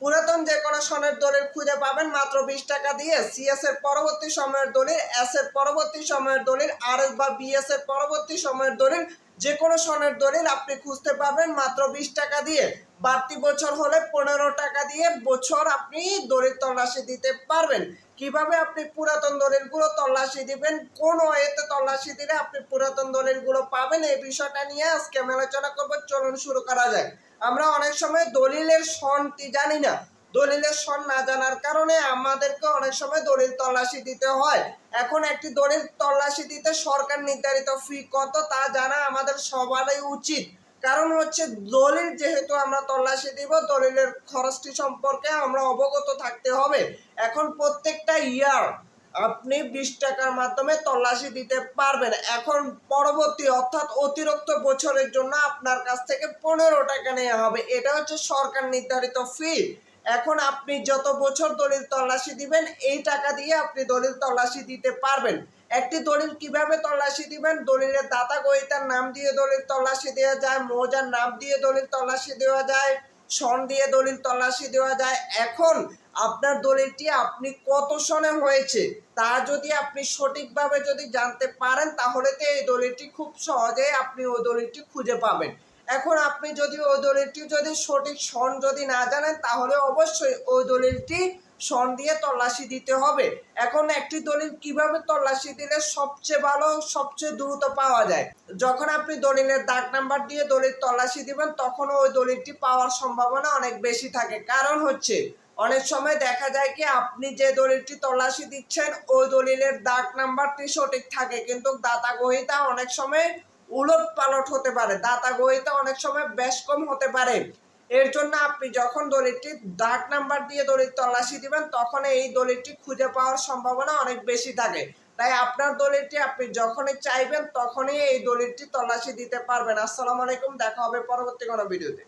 পুরাতন যে কোনো সনের দলিল খুঁজে পাবেন মাত্র বিশ টাকা দিয়ে। সিএস এর পরবর্তী সময়ের দলিল এস এর পরবর্তী সময়ের দলিল আর এস বা বিএস এর পরবর্তী সময়ের দলিল, যে কোনো সনের দলিল আপনি খুঁজতে পারবেন মাত্র বিশ টাকা দিয়ে। বাড়তি বছর হলে পনেরো টাকা দিয়ে বছর আপনি দলিল তল্লাশি দিতে পারবেন। কীভাবে আপনি পুরাতন দলিলগুলো তল্লাশি দিবেন, কোন ওয়েতে তল্লাশি দিলে আপনি পুরাতন দলিলগুলো পাবেন, এই বিষয়টা নিয়ে আজকে আমি আলোচনা করব। চলুন শুরু করা যায় আমরা অনেক সময় দলিলের সনটি জানি না। দলিলের সন না জানার কারণে আমাদেরকে অনেক সময় দলিল তল্লাশি দিতে হয়। এখন একটি দলিল তল্লাশি দিতে সরকার নির্ধারিত ফি কত তা জানা আমাদের সবারই উচিত। কারণ হচ্ছে দলিল যেহেতু আমরা তল্লাশি দিব, দলিলের খরচটি সম্পর্কে আমরা অবগত থাকতে হবে। এখন প্রত্যেকটা ইয়ার আপনি বিশ টাকার মাধ্যমে তল্লাশি দিতে পারবেন। এখন পরবর্তী, অর্থাৎ অতিরিক্ত বছরের জন্য আপনার কাছ থেকে পনেরো টাকা নেওয়া হবে। এটা হচ্ছে সরকার নির্ধারিত ফি এখন আপনি যত বছর দলিল তল্লাশি দিবেন, এই টাকা দিয়ে আপনি দলিল তল্লাশি দিতে পারবেন। একটি দলিল কীভাবে তল্লাশি দিবেন? দলিলের দাতা গ্রহীতার নাম দিয়ে দলিল তল্লাশি দেওয়া যায়, মৌজার নাম দিয়ে দলিল তল্লাশি দেওয়া যায়। সন দিয়ে দলিল তল্লাশি দেওয়া যায়। এখন আপনার দলিলটি আপনি কত সনে হয়েছে তা যদি আপনি সঠিকভাবে যদি জানতে পারেন, তাহলে তো এই দলিলটি খুব সহজেই আপনি ওই দলিলটি খুঁজে পাবেন। এখন আপনি যদি ওই দলিলটি যদি সঠিক সন যদি না জানেন, তাহলে অবশ্যই ওই দলিলটি সন দিয়ে তল্লাশি দিতে হবে। এখন একটি দলিল কীভাবে তল্লাশি দিলে সবচেয়ে ভালো, সবচেয়ে দ্রুত পাওয়া যায়? যখন আপনি দলিলের দাগ নাম্বার দিয়ে দলিল তল্লাশি দিবেন তখন ওই দলিলটি পাওয়ার সম্ভাবনা অনেক বেশি থাকে। কারণ হচ্ছে, অনেক সময় দেখা যায় কি, আপনি যে দলিলটি তল্লাশি দিচ্ছেন, ওই দলিলের দাগ নাম্বারটি সঠিক থাকে। কিন্তু দাতা গ্রহীতা অনেক সময় উলট পালট হতে পারে। দাতা গ্রহীতা অনেক সময় বেশ কম হতে পারে। এর জন্য আপনি যখন দলিলটি দাগ নাম্বার দিয়ে দলিল তল্লাশি দিবেন, তখন এই দলিলটি খুঁজে পাওয়ার সম্ভাবনা অনেক বেশি থাকে। তাই আপনার দলিলটি আপনি যখনই চাইবেন, তখনই এই দলিলটি তল্লাশি দিতে পারবেন। আসসালামু আলাইকুম, দেখা হবে পরবর্তী কোনো ভিডিওতে।